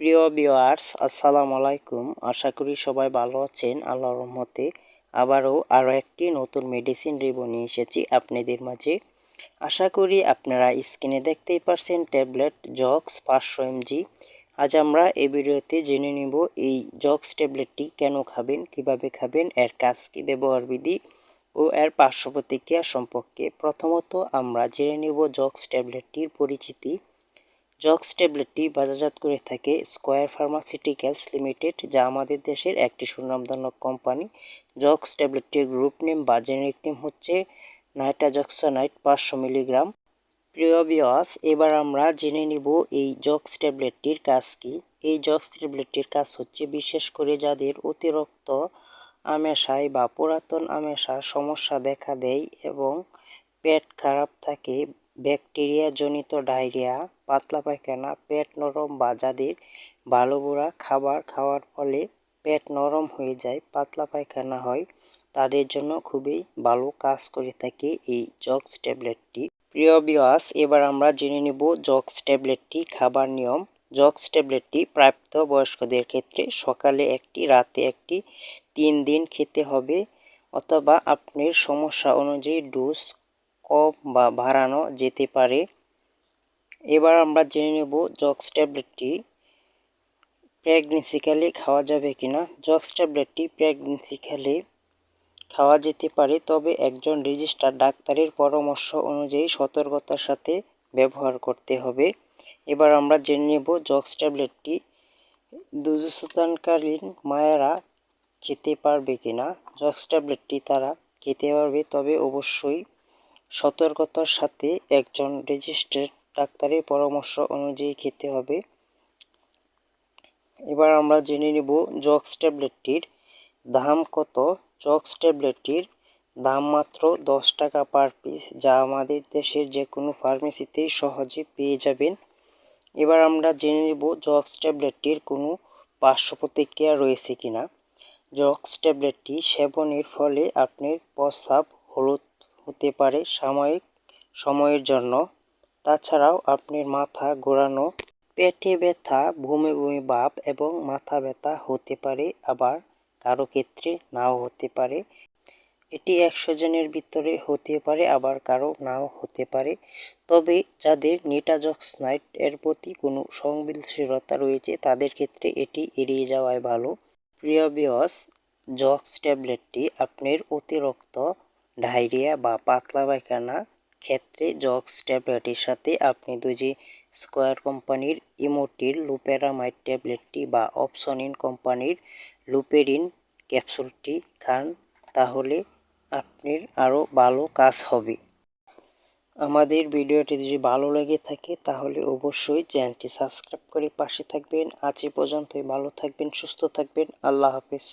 প্রিয় ভিউয়ার্স, আসসালামু আলাইকুম। আশা করি সবাই ভালো আছেন। আল্লাহর রহমতে আবারও আরও একটি নতুন মেডিসিন রিভিউ নিয়ে এসেছি আপনাদের মাঝে। আশা করি আপনারা স্ক্রিনে দেখতেই পারছেন ট্যাবলেট জক্স পাঁচশো এমজি আজ আমরা এই ভিডিওতে জেনে নিব এই জক্স ট্যাবলেটটি কেন খাবেন, কীভাবে খাবেন, এর কাজ কী, ব্যবহার বিধি ও এর পার্শ্ব প্রতিক্রিয়া সম্পর্কে। প্রথমত আমরা জেনে নিব জক্স ট্যাবলেটটির পরিচিতি। জক্স ট্যাবলেটটি বাজারজাত করে থাকে স্কোয়ার ফার্মাসিউটিক্যালস লিমিটেড, যা আমাদের দেশের একটি সুনামধন্য কোম্পানি। জক্স ট্যাবলেটটির গ্রুপ নেম বা জেনেরিক নেম হচ্ছে নাইট্রাজক্সানাইট পাঁচশো মিলিগ্রাম। প্রিয় বিয়াস এবার আমরা জেনে নিব এই জক্স ট্যাবলেটটির কাজ কি। এই জক্স ট্যাবলেটটির কাজ হচ্ছে বিশেষ করে যাদের অতিরিক্ত আমেশায় বা পুরাতন আমেশার সমস্যা দেখা দেয় এবং পেট খারাপ থাকে ব্যাকটেরিয়া জনিত ডায়রিয়া, পাতলা পায়খানা, পেট নরম বা যাদের ভালো বুড়া খাবার খাওয়ার ফলে পেট নরম হয়ে যায়, পাতলা পায়খানা হয়, তাদের জন্য খুবই ভালো কাজ করে থাকে এই জক্স ট্যাবলেটটি। প্রিয় বিওয়াস এবার আমরা জেনে নেব জক্স ট্যাবলেটটি খাবার নিয়ম। জক্স ট্যাবলেটটি প্রাপ্ত বয়স্কদের ক্ষেত্রে সকালে একটি, রাতে একটি, তিন দিন খেতে হবে অথবা আপনার সমস্যা অনুযায়ী ডোজ কম বা বাড়ানো যেতে পারে। এবার আমরা জেনে নেব জক্স ট্যাবলেটটি প্রেগনেন্সিকালে খাওয়া যাবে কিনা। জক্স ট্যাবলেটটি প্রেগনেন্সিকালে খাওয়া যেতে পারে, তবে একজন রেজিস্টার ডাক্তারের পরামর্শ অনুযায়ী সতর্কতার সাথে ব্যবহার করতে হবে। এবার আমরা জেনে নেব জক্স ট্যাবলেটটি দুধস্থানকালীন মায়েরা খেতে পারবে কিনা। জক্স ট্যাবলেটটি তারা খেতে পারবে, তবে অবশ্যই সতর্কতার সাথে একজন রেজিস্টার্ড ডাক্তারের পরামর্শ অনুযায়ী খেতে হবে। এবার আমরা জেনে নেব জক্স ট্যাবলেটটির দাম কত। জক্স ট্যাবলেটটির দাম মাত্র দশ টাকা পার পিস, যা আমাদের দেশের যে কোনো ফার্মেসিতেই সহজে পেয়ে যাবেন। এবার আমরা জেনে নেব জক্স ট্যাবলেটটির কোনো পার্শ্ব প্রতিক্রিয়া রয়েছে কিনা। জক্স ট্যাবলেটটি সেবনের ফলে আপনার প্রস্রাব হলুদ হতে পারে সাময়িক সময়ের জন্য। তাছাড়াও আপনার মাথা ঘোরানো, পেটে ব্যথা, বমি ভূমি ভাব এবং মাথা ব্যথা হতে পারে, আবার কারও ক্ষেত্রে নাও হতে পারে। এটি একশো জনের ভিতরে হতে পারে, আবার কারও নাও হতে পারে। তবে যাদের নিটাজক্সনাইট এর প্রতি কোনো সংবেদনশীলতা রয়েছে, তাদের ক্ষেত্রে এটি এড়িয়ে যাওয়াই ভালো। প্রিয় বিয়স জক্স ট্যাবলেটটি আপনার অতিরিক্ত ডায়রিয়া বা পাতলা পায়খানা ক্ষেত্রে জক্স ট্যাবলেটের সাথে আপনি দুজি স্কোয়ার কোম্পানির ইমোটির লুপেরামাইড ট্যাবলেটটি বা অপসনিন কোম্পানির লুপেরিন ক্যাপসুলটি খান, তাহলে আপনার আরও ভালো কাজ হবে। আমাদের ভিডিওটি যদি ভালো লেগে থাকে, তাহলে অবশ্যই চ্যানেলটি সাবস্ক্রাইব করে পাশে থাকবেন। আজ পর্যন্তই, ভালো থাকবেন, সুস্থ থাকবেন। আল্লাহ হাফিজ।